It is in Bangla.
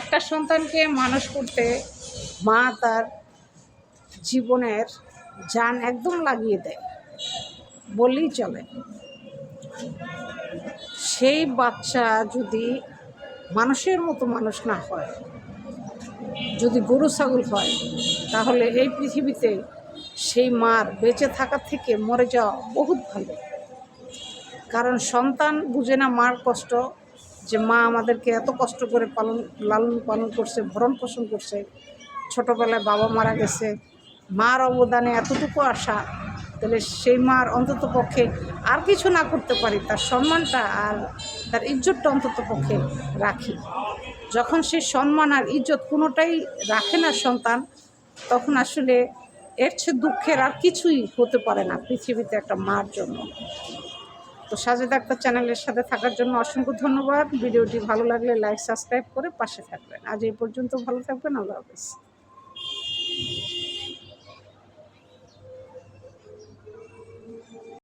একটা সন্তানকে মানুষ করতে মা তার জীবনের যান একদম লাগিয়ে দেয়। বললেই চলে। সেই বাচ্চা যদি মানুষের মতো মানুষ না হয়, যদি গরু ছাগল হয়, তাহলে এই পৃথিবীতে সেই মার বেঁচে থাকার থেকে মরে যাওয়া বহুত ভালো। কারণ সন্তান বুঝে না মার কষ্ট। যে মা আমাদেরকে এত কষ্ট করে পালন, লালন পালন করছে, ভরণ পোষণ করছে। ছোটোবেলায় বাবা মারা গেছে। মার অবদানে এতটুকু আশা, তাহলে সেই মার অন্তত পক্ষে আর কিছু না করতে পারি, তার সম্মানটা আর তার ইজ্জতটা অন্তত পক্ষে রাখি। যখন সেই সম্মান আর ইজ্জত কোনোটাই রাখে না সন্তান, তখন আসলে এর চেয়ে দুঃখের আর কিছুই হতে পারে না পৃথিবীতে একটা মার জন্য। তো সাজেদ আক্তার চ্যানেলের সাথে থাকার জন্য অসংখ্য ধন্যবাদ। ভিডিওটি ভালো লাগলে লাইক, সাবস্ক্রাইব করে পাশে থাকবেন। আজ এই পর্যন্ত ভালো থাকবেন, আল্লাহ হাফিজ।